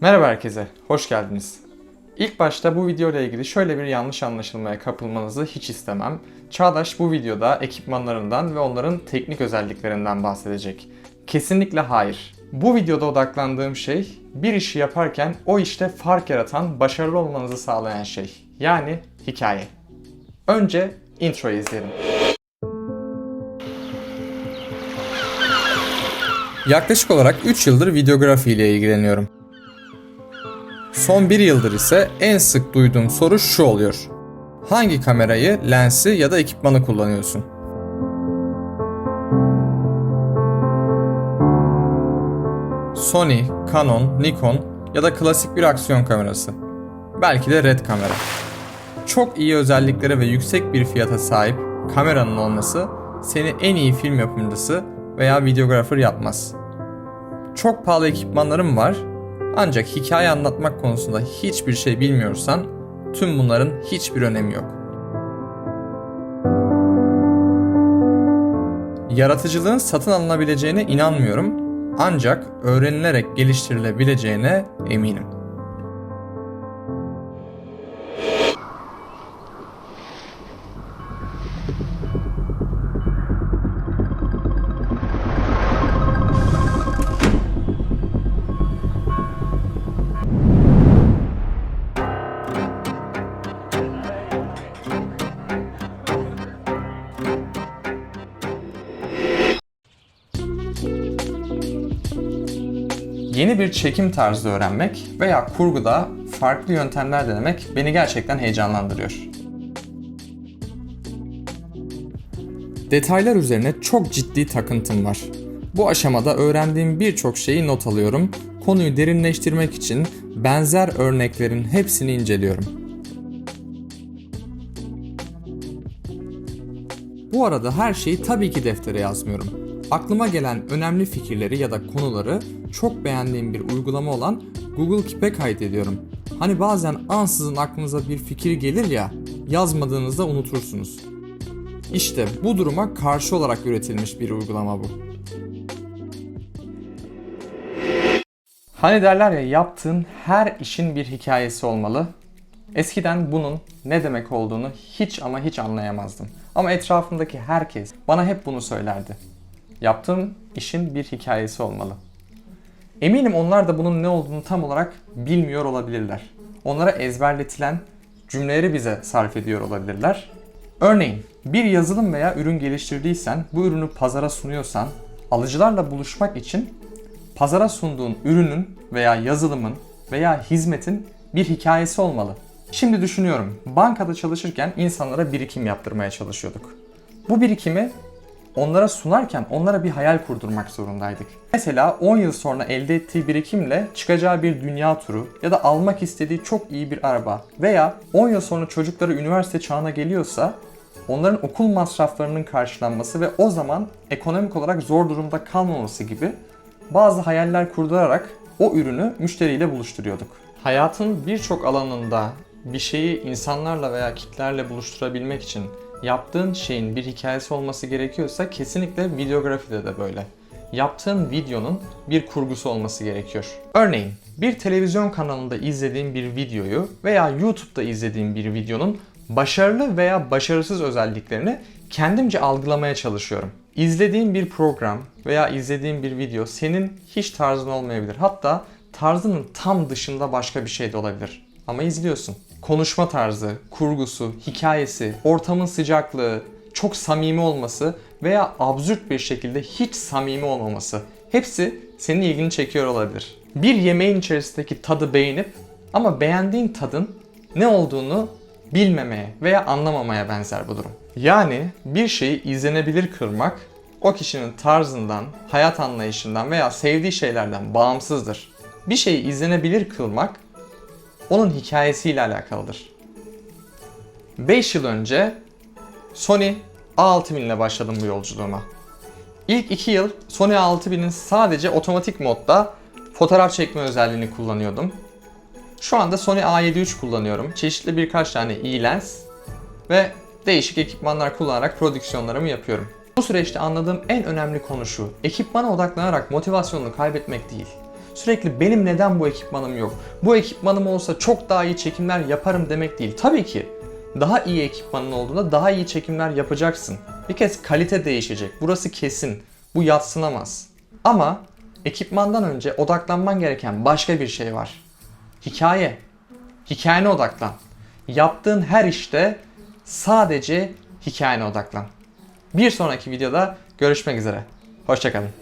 Merhaba herkese, hoş geldiniz. İlk başta bu video ile ilgili şöyle bir yanlış anlaşılmaya kapılmanızı hiç istemem. Çağdaş bu videoda ekipmanlarından ve onların teknik özelliklerinden bahsedecek. Kesinlikle hayır. Bu videoda odaklandığım şey bir işi yaparken o işte fark yaratan, başarılı olmanızı sağlayan şey. Yani hikaye. Önce introyu izleyelim. Yaklaşık olarak 3 yıldır videografi ile ilgileniyorum. Son bir yıldır ise en sık duyduğum soru şu oluyor. Hangi kamerayı, lensi ya da ekipmanı kullanıyorsun? Sony, Canon, Nikon ya da klasik bir aksiyon kamerası. Belki de red kamera. Çok iyi özelliklere ve yüksek bir fiyata sahip kameranın olması seni en iyi film yapımcısı veya videografer yapmaz. Çok pahalı ekipmanlarım var ancak hikaye anlatmak konusunda hiçbir şey bilmiyorsan tüm bunların hiçbir önemi yok. Yaratıcılığın satın alınabileceğine inanmıyorum ancak öğrenilerek geliştirilebileceğine eminim. Yeni bir çekim tarzı öğrenmek veya kurguda farklı yöntemler denemek beni gerçekten heyecanlandırıyor. Detaylar üzerine çok ciddi takıntım var. Bu aşamada öğrendiğim birçok şeyi not alıyorum. Konuyu derinleştirmek için benzer örneklerin hepsini inceliyorum. Bu arada her şeyi tabii ki deftere yazmıyorum. Aklıma gelen önemli fikirleri ya da konuları çok beğendiğim bir uygulama olan Google Keep'e kaydediyorum. Hani bazen ansızın aklınıza bir fikir gelir ya, yazmadığınızda unutursunuz. İşte bu duruma karşı olarak üretilmiş bir uygulama bu. Hani derler ya yaptığın her işin bir hikayesi olmalı. Eskiden bunun ne demek olduğunu hiç ama hiç anlayamazdım. Ama etrafımdaki herkes bana hep bunu söylerdi. Yaptığım işin bir hikayesi olmalı. Eminim onlar da bunun ne olduğunu tam olarak bilmiyor olabilirler. Onlara ezberletilen cümleleri bize sarf ediyor olabilirler. Örneğin bir yazılım veya ürün geliştirdiysen, bu ürünü pazara sunuyorsan, alıcılarla buluşmak için pazara sunduğun ürünün veya yazılımın veya hizmetin bir hikayesi olmalı. Şimdi düşünüyorum, bankada çalışırken insanlara birikim yaptırmaya çalışıyorduk. Bu birikimi onlara sunarken onlara bir hayal kurdurmak zorundaydık. Mesela 10 yıl sonra elde ettiği birikimle çıkacağı bir dünya turu ya da almak istediği çok iyi bir araba veya 10 yıl sonra çocukları üniversite çağına geliyorsa onların okul masraflarının karşılanması ve o zaman ekonomik olarak zor durumda kalmaması gibi bazı hayaller kurdurarak o ürünü müşteriyle buluşturuyorduk. Hayatın birçok alanında bir şeyi insanlarla veya kitlerle buluşturabilmek için yaptığın şeyin bir hikayesi olması gerekiyorsa kesinlikle videografide de böyle. Yaptığın videonun bir kurgusu olması gerekiyor. Örneğin bir televizyon kanalında izlediğim bir videoyu veya YouTube'da izlediğim bir videonun başarılı veya başarısız özelliklerini kendimce algılamaya çalışıyorum. İzlediğin bir program veya izlediğin bir video senin hiç tarzın olmayabilir. Hatta tarzının tam dışında başka bir şey de olabilir. Ama izliyorsun. Konuşma tarzı, kurgusu, hikayesi, ortamın sıcaklığı, çok samimi olması veya absürt bir şekilde hiç samimi olmaması hepsi senin ilgini çekiyor olabilir. Bir yemeğin içerisindeki tadı beğenip ama beğendiğin tadın ne olduğunu bilmemeye veya anlamamaya benzer bu durum. Yani bir şeyi izlenebilir kırmak o kişinin tarzından, hayat anlayışından veya sevdiği şeylerden bağımsızdır. Bir şeyi izlenebilir kılmak onun hikayesiyle alakalıdır. 5 yıl önce Sony A6000 ile başladım bu yolculuğuma. İlk 2 yıl Sony A6000'in sadece otomatik modda Fotoğraf çekme özelliğini kullanıyordum. Şu anda Sony A7 III kullanıyorum. Çeşitli birkaç tane iyi lens ve değişik ekipmanlar kullanarak prodüksiyonlarımı yapıyorum. Bu süreçte anladığım en önemli konu şu. Ekipmana odaklanarak motivasyonunu kaybetmek değil. Sürekli benim neden bu ekipmanım yok? Bu ekipmanım olsa çok daha iyi çekimler yaparım demek değil. Tabii ki daha iyi ekipmanın olduğunda daha iyi çekimler yapacaksın. Bir kez kalite değişecek. Burası kesin. Bu yatsınamaz. Ama ekipmandan önce odaklanman gereken başka bir şey var. Hikaye. Hikayene odaklan. Yaptığın her işte sadece hikayene odaklan. Bir sonraki videoda görüşmek üzere. Hoşçakalın.